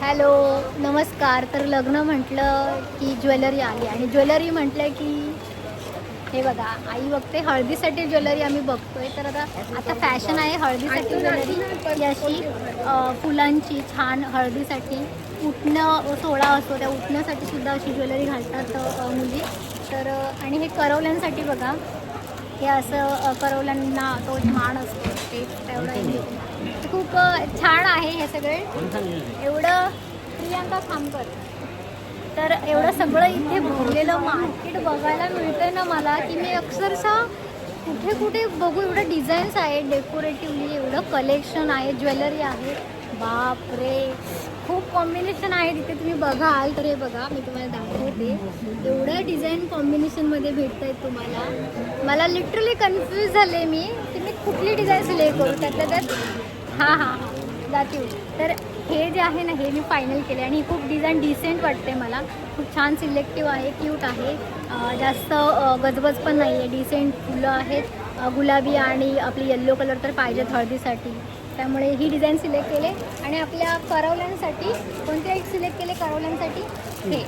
Hello नमस्कार. तर लग्न म्हटलं की ज्वेलरी आली आणि ज्वेलरी म्हटलं की हे बघा आई बघते हळदीसाठी ज्वेलरी आम्ही बघतोय. तर आता आता फॅशन आहे हळदीसाठी ज्वेलरी. अशी फुलांची छान हळदीसाठी. उठणं सोहळा असतो त्या उठण्यासाठी सुद्धा अशी ज्वेलरी घालतात मुली. तर आणि हे करवल्यांसाठी बघा हे असं करवल्यांना तो मान असतो ते तेवढं. ते खूप छान आहे हे सगळे. एवढं प्रियांका खामकर. तर एवढं सगळं इथे भरलेलं मार्केट बघायला मिळतंय ना मला की मी अक्षरशः कुठे कुठे बघू एवढं डिझाईन्स आहे डेकोरेटिव्हली एवढं कलेक्शन आहे ज्वेलरी आहे. बाप रे खूप कॉम्बिनेशन आहे तिथे. तुम्ही बघाल तर हे बघा. मी तुम्हाला दाखवते. एवढ्या डिझाईन कॉम्बिनेशनमध्ये भेटत आहेत तुम्हाला. मला लिटरली कन्फ्यूज झाले मी. की मी कुठली डिझाईन सिलेक्ट करू त्यातल्या त्यात हां हां हां. तर हे जे आहे ना हे मी फायनल केले आणि ही खूप डिझाईन डिसेंट वाटते मला. खूप छान सिलेक्टिव्ह आहे क्यूट आहे. जास्त गजबज पण नाही आहे डिसेंट फुलं आहेत. गुलाबी आणि आपली येल्लो कलर तर पाहिजेत हळदीसाठी. त्यामुळे ही डिझाईन सिलेक्ट केले आणि आपल्या करवल्यांसाठी कोणते एक सिलेक्ट केले करवल्यांसाठी हे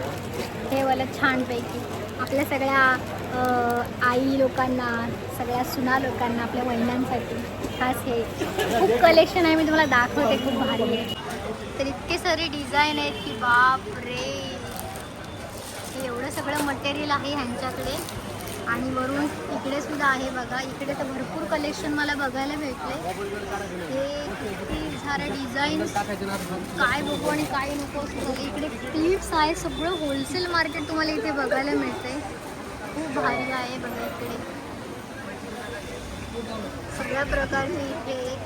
हे वाला छानपैकी. आपल्या सगळ्या आई लोकांना सगळ्या सुना लोकांना आपल्या वहिन्यांसाठी. खास हे खूप कलेक्शन आहे मी तुम्हाला दाखवते खूप भारी आहे. तर इतके सारे डिझाईन आहेत की बाप रे हे एवढं सगळं मटेरियल आहे ह्यांच्याकडे. आणि वरून इकडे सुद्धा आहे बघा. इकडे तर भरपूर कलेक्शन मला बघायला भेटले. हे किती सारे डिझाईन काय बघू आणि काय नको असं इकडे क्लिप्स आहे सगळं होलसेल मार्केट तुम्हाला इथे बघायला मिळते खूप भारी आहे बघा इकडे. सगळ्या प्रकारचे इथे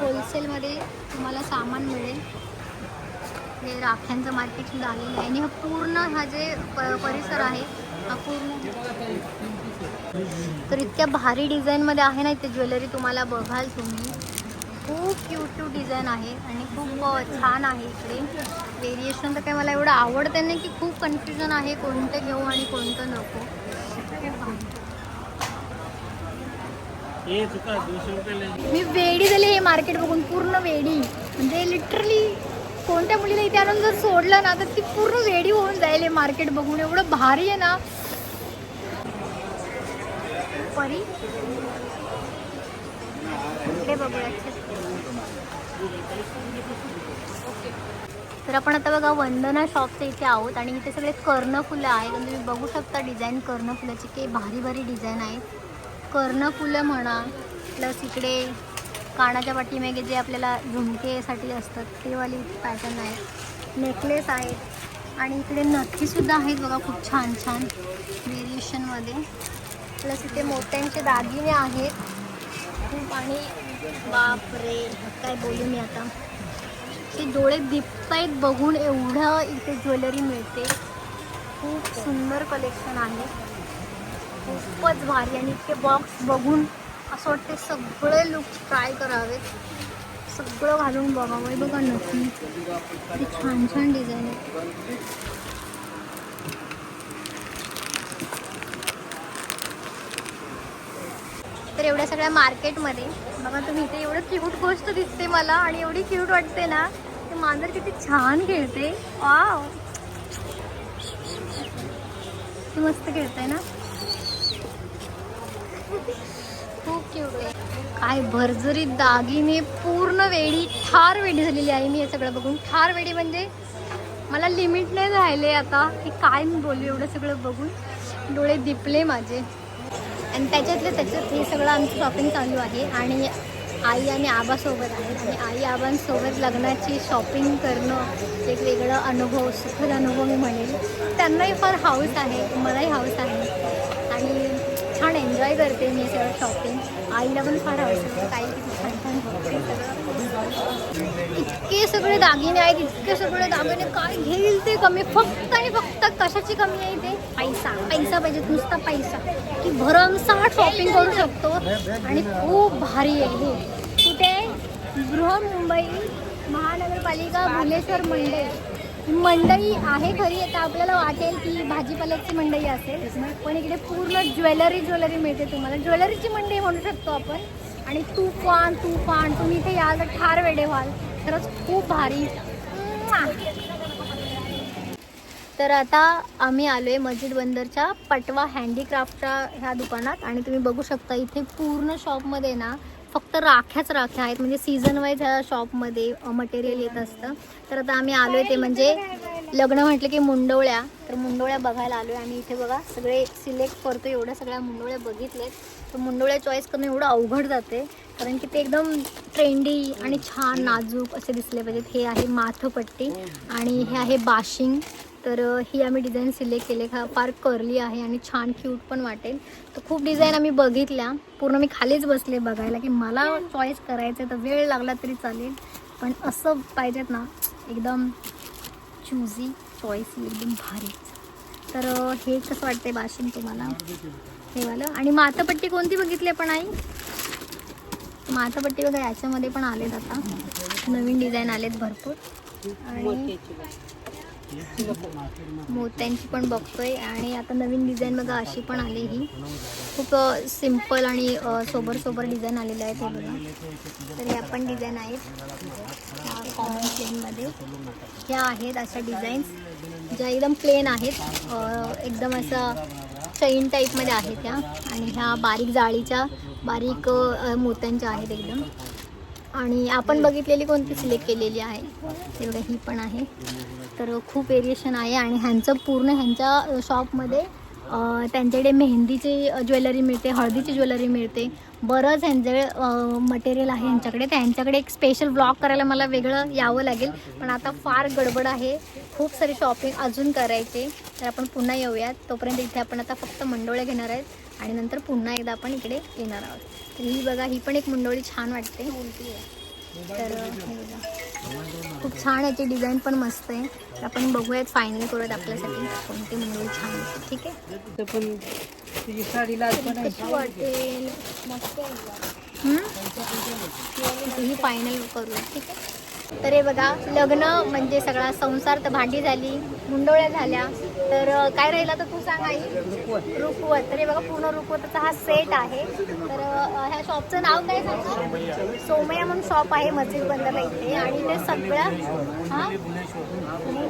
होलसेलमध्ये तुम्हाला सामान मिळेल. हे राख्यांचं मार्केट सुद्धा आलेलं आहे. आणि हा पूर्ण हा जे प परिसर आहे तर इतक्या भारी डिझाईनमध्ये आहे ना इथे ज्वेलरी तुम्हाला बघाल तुम्ही. खूप क्यूट क्यूट डिझाईन आहे आणि खूप छान आहे इकडे. व्हेरिएशन तर काही मला एवढं आवडतं नाही की खूप कन्फ्युजन आहे कोणतं घेऊ आणि कोणतं नको. मी वेडी झाली हे मार्केट बघून पूर्ण वेडी. म्हणजे लिटरली कोणत्या मुलीला इथे आणून जर सोडलं ना तर ती पूर्ण रेडी होऊन जाईल हे मार्केट बघून. एवढं भारी आहे ना. परी. इकडे बघूया. तर आपण आता बघा वंदना शॉपच्या इथे आहोत आणि इथे सगळे कर्णफुलं आहेत. आणि तुम्ही बघू शकता डिझाईन कर्णफुलाची की भारी भारी डिझाईन आहे कर्णफुलं म्हणा प्लस इकडे कानाच्या पाठीमागे जे आपल्याला झुमकेसाठी असतात ते वाली पॅटर्न आहेत नेकलेस आहेत आणि इकडे नथीसुद्धा आहेत बघा खूप छान छान व्हेरिएशनमध्ये प्लस इथे मोत्यांचे दागिने आहेत. खूप आणि बापरे काय बोलू मी आता. ते डोळे दिपतायत बघून एवढं इथे ज्वेलरी मिळते. खूप सुंदर कलेक्शन आहे. खूपच भारी आणि इतके बॉक्स बघून असं वाटते सगळे लुक ट्राय करावेत. सगळं घालून बघावं बघा नक्की. किती छान छान डिझाईन आहे. तर एवढ्या सगळ्या मार्केटमध्ये बघा तुम्ही इथे एवढं क्यूट गोष्ट दिसते मला आणि एवढी क्यूट वाटते ना ते मांजर किती छान खेळते. वाव मस्त खेळते ना? खूप क्यूट काय भरजरी दागिने पूर्ण वेडी ठार वेडी झालेली आहे मी हे सगळं बघून. ठार वेडी म्हणजे मला लिमिट नाही राहिले आता की काय मी बोलू एवढं सगळं बघून. डोळे दिपले माझे. आणि त्याच्यातलं त्याच्यात हे सगळं आमचं शॉपिंग चालू आहे आणि आई आणि आबासोबत आहे आणि आई आबांसोबत लग्नाची शॉपिंग करणं एक वेगळं अनुभव सुखद अनुभव मी म्हणेल. त्यांनाही फार हाऊस आहे मलाही हाऊस आहे. एन्जॉय करते मी हे सगळं शॉपिंग. आईला पण फार आवडतं काही इतके सगळे दागिने आहेत इतके सगळे दागिने. काय घेईल ते कमी? फक्त आणि फक्त कशाची कमी आहे ते? पैसा. पैसा पाहिजे नुसता पैसा. की भरमसाठ शॉपिंग करू शकतो. आणि खूप भारी आहे हे. कुठे? बृहन्मुंबई महानगरपालिका भुलेश्वर मंडळ मंडई आहे खरी आता आपल्याला वाटेल की भाजीपाल्याची मंडई असेल. पण इकडे पूर्ण ज्वेलरी ज्वेलरी मिळते तुम्हाला. ज्वेलरीची मंडई म्हणू शकतो आपण. आणि तुफान तुफान तुम्ही इथे याल तर ठार वेडे व्हाल. खरंच खूप भारी. तर आता आम्ही आलोय मस्जिद बंदरच्या पटवा हँडीक्राफ्टच्या ह्या दुकानात. आणि तुम्ही बघू शकता इथे पूर्ण शॉपमध्ये ना फक्त राख्याच राख्या आहेत. म्हणजे सीझन वाईज ह्या शॉपमध्ये मटेरियल येत असतं. तर आता आम्ही आलो आहे ते म्हणजे लग्न म्हटलं की मुंडवळ्या तर मुंडवळ्या बघायला आलो आहे आणि इथे बघा सगळे सिलेक्ट करतो एवढ्या सगळ्या मुंडवळ्या बघितलेत तर मुंडवळ्या चॉईस करणं एवढं अवघड जाते. कारण की ते एकदम ट्रेंडी आणि छान नाजूक असे दिसले पाहिजेत. हे आहे माथपट्टी आणि हे आहे बाशिंग. तर ही आम्ही डिझाईन सिलेक्ट केले. हा फार करली आहे आणि छान क्यूट पण वाटेल. तर खूप डिझाईन आम्ही बघितल्या. पूर्ण मी खालीच बसले बघायला की मला चॉईस करायचं तर वेळ लागला तरी चालेल. पण असं पाहिजेत ना एकदम चुझी चॉईस एकदम भारी तर हे कसं वाटतंय बाशिंग तुम्हाला? हे वालं. आणि मातापट्टी कोणती बघितली आपण आई? मातापट्टी बघा याच्यामध्ये पण आलेत आता. नवीन डिझाईन आलेत भरपूर. आणि मोत्यांची पण बघतोय आणि आता नवीन डिझाईन बघा अशी पण आली ही. खूप सिंपल आणि सोबर सोबर डिझाईन आलेले आहेत हे बघा. तर ह्या पण डिझाईन आहेत. ह्या कॉमन प्लेनमध्ये ह्या आहेत अशा डिझाईन्स ज्या एकदम प्लेन आहेत. एकदम असं चैन टाईपमध्ये आहेत ह्या आणि ह्या बारीक जाळीच्या बारीक मोत्यांच्या आहेत एकदम. आणि आपण बघितलेली कोणती? सिलेक्ट केलेली आहे. ते बघा ही पण आहे. तर खूप वेरिएशन आहे आणि ह्यांचं पूर्ण ह्यांच्या शॉपमध्ये त्यांच्याकडे मेहंदीची ज्वेलरी मिळते हळदीची ज्वेलरी मिळते. बरंच ह्यांचे मटेरियल आहे ह्यांच्याकडे. तर ह्यांच्याकडे एक स्पेशल ब्लॉग करायला मला वेगळं यावं लागेल. पण आता फार गडबड आहे. खूप सारी शॉपिंग अजून करायचे. तर आपण पुन्हा येऊयात. तोपर्यंत इथे आपण आता फक्त मंडोळ्या घेणार आहेत. आणि नंतर पुन्हा एकदा आपण इकडे येणार आहोत. तर ही बघा ही पण एक मंडोळी छान वाटते. तर आहे बघा खूप छान याची डिझाईन पण मस्त आहे. तर आपण बघूयात फायनल करूयात आपल्यासाठी कोणती मंडळी छान आहे ठीक आहे? पण तुझी साडी लाल पण आहे. कशी वाटेल? हम्म? ही फायनल करूया ठीक आहे? तर हे बघा लग्न म्हणजे सगळा संसार तर भांडी झाली मुंडोळ्या झाल्या. तर काय राहिलं तर तू सांग आई? रुकवत तर हे बघा पूर्ण रुकवतचा हा सेट आहे. तर ह्या शॉपचं नाव काय सांगतो सोमया म्हणून शॉप आहे मस्जिद बंदला इथे. आणि ते सगळ्या हा?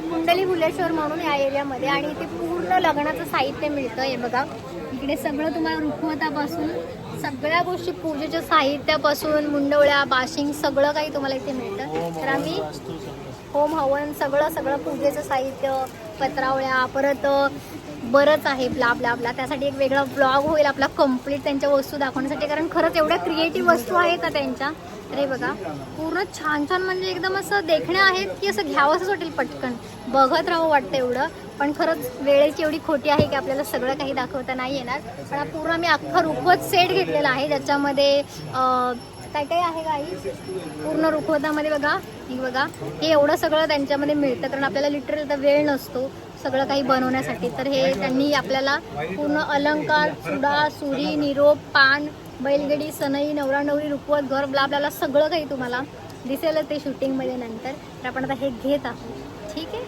कुंडली भुलेश्वर म्हणून या एरियामध्ये आणि इथे पूर्ण लग्नाचं साहित्य मिळतं. हे बघा. इकडे सगळं तुम्हाला रुखवतापासून सगळ्या गोष्टी पूजेच्या साहित्यापासून मुंडवळ्या बाशिंग सगळं काही तुम्हाला इथे मिळतं. तर आम्ही होम हवन सगळं सगळं पूजेचं साहित्य पत्रावळ्या परत बरंच आहे ब्ला ब्ला ब्ला त्यासाठी एक वेगळा ब्लॉग होईल आपला कंप्लीट त्यांच्या वस्तू दाखवण्यासाठी. कारण खरंच एवढ्या क्रिएटिव्ह वस्तू आहेत ना त्यांच्या? अरे बघा पूर्ण छान छान म्हणजे एकदम असं देखण्या आहेत की असं घ्यावंसंच वाटेल पटकन. बघत राहावं वाटतं एवढं. पण खरंच वेळेची एवढी खोटी आहे की आपल्याला सगळं काही दाखवता नाही येणार. पण हा पूर्ण मी अख्खा रुखवत सेट घेतलेला आहे. ज्याच्यामध्ये काय काय आहे काही पूर्ण रुखवतामध्ये बघा. की बघा हे एवढं सगळं त्यांच्यामध्ये मिळतं कारण आपल्याला लिटरल तर वेळ नसतो सगळं काही बनवण्यासाठी. तर हे त्यांनी आपल्याला पूर्ण अलंकार चुडा सुरी निरोप पान बैलगडी सनई नवरा नवरी रुपवत घर ब्ला सगळं काही तुम्हाला दिसेल ते शूटिंगमध्ये नंतर. तर आपण आता हे घेत आहोत. ठीक आहे?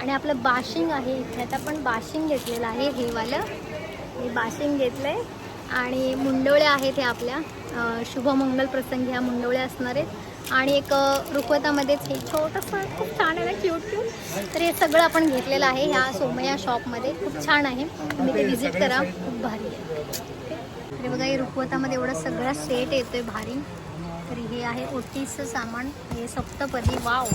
आणि आपलं बाशिंग आहे इथे. आता आपण बाशिंग घेतलेलं आहे हे वालं. बाशिंग बाशिंग आहे आणि मुंडवळ्या आहेत ह्या आपल्या. शुभमंगल प्रसंगी ह्या मुंडवळ्या असणार आहेत. आणि एक रुखवतामध्येच हे छोटंसं खूप छान आहे ना क्यूट क्यूट तर हे सगळं आपण घेतलेलं आहे ह्या सोमया शॉपमध्ये. खूप छान आहे. तुम्ही ते व्हिजिट करा. खूप भारी आहे. तर बघा हे रुखवतामध्ये एवढा सगळा सेट येतोय भारी. तर हे आहे ओटीचं सामान. हे सप्तपदी. वाव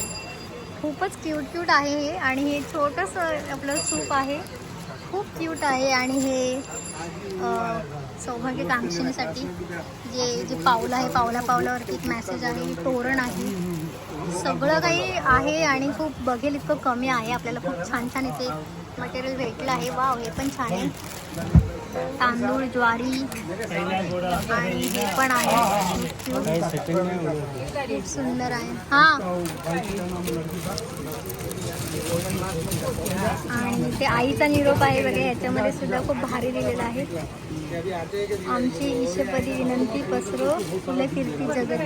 खूपच क्यूट क्यूट आहे हे. आणि हे छोटंसं आपलं सूप आहे. खूप क्यूट आहे. आणि हे सौभाग्य कांक्षिणीसाठी जे जे पावलं आहे पावला पावलावरती एक मॅसेज आहे तोरण आहे. सगळं काही आहे आणि खूप बघेल इतकं कमी आहे. आपल्याला खूप छान छान इथे मटेरियल भेटलं आहे. वाव हे पण छान आहे. तांदूळ ज्वारी आणि हे पण आहे. खूप सुंदर आहे. हां. आणि ते आईचा निरोप आहे वगैरे याच्यामध्ये सुद्धा खूप भारी दिलेला आहे. आमची ईशपदी विनंती पसरो फुलं कीर्ती जगत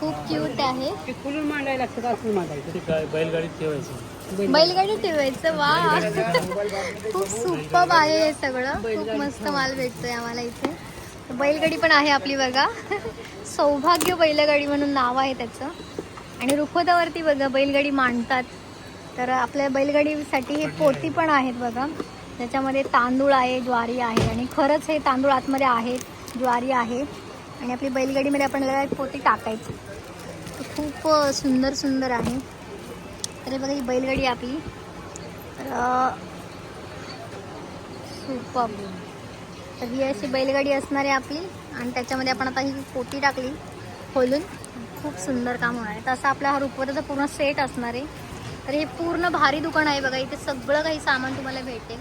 खूप क्यूट आहे. ते फुलून बैलगाडी ठेवायचं? वा. खूप सुपब आहे हे सगळं. खूप मस्त माल भेटतोय आम्हाला इथे. बैलगाडी पण आहे आपली बघा. सौभाग्य बैलगाडी म्हणून नाव आहे त्याचं. आणि रुखवतावरती बघा बैलगाडी मांडतात. तर आपल्या बैलगाडीसाठी हे पोती पण आहेत बघा. त्याच्यामध्ये तांदूळ आहे ज्वारी आहे आणि खरंच हे तांदूळ आतमध्ये आहेत ज्वारी आहे. आणि आपली बैलगाडीमध्ये आपण एक पोती टाकायची. तर खूप सुंदर सुंदर आहे. तर बघा ही बैलगाडी आपली. तर सुपर. तर ही अशी बैलगाडी असणार आहे आपली. आणि त्याच्यामध्ये आपण आता ही पोती टाकली खोलून. खूप सुंदर काम होणार आहे तर असा आपला हा रुखवताचा पूर्ण सेट असणार आहे. तर हे पूर्ण भारी दुकान आहे बघा. इथे सगळं काही सामान तुम्हाला भेटेल.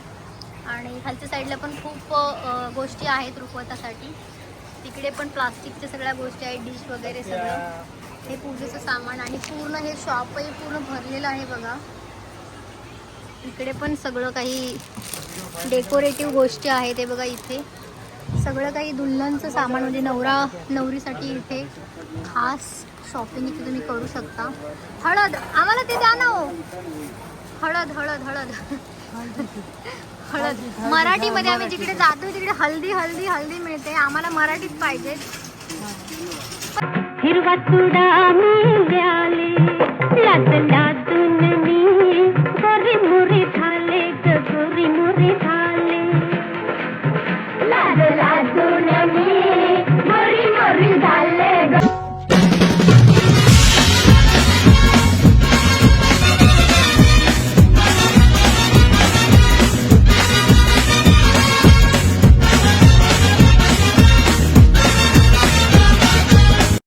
आणि खालच्या साईडला पण खूप गोष्टी आहेत रुखवतासाठी. तिकडे पण प्लास्टिकच्या सगळ्या गोष्टी आहेत डिश वगैरे सगळं. हे पूजेचं सामान आणि पूर्ण हे शॉपही पूर्ण भरलेलं आहे बघा. इकडे पण सगळं काही डेकोरेटिव्ह गोष्टी आहेत हे बघा इथे. सगळं काही दुल्हनचं सामान म्हणजे नवरा नवरीसाठी इथे खास शॉपिंग इथे तुम्ही करू शकता. हळद आम्हाला ते द्या ना हो. हळद हळद हळद. हळद. मराठीमध्ये आम्ही जिकडे जातो तिकडे हल्दी हल्दी हल्दी मिळते. आम्हाला मराठीत पाहिजे. हिरवा तुडा मिळाले लाद लादून मी गोरी मुरी झाले गोरी मुरी झाले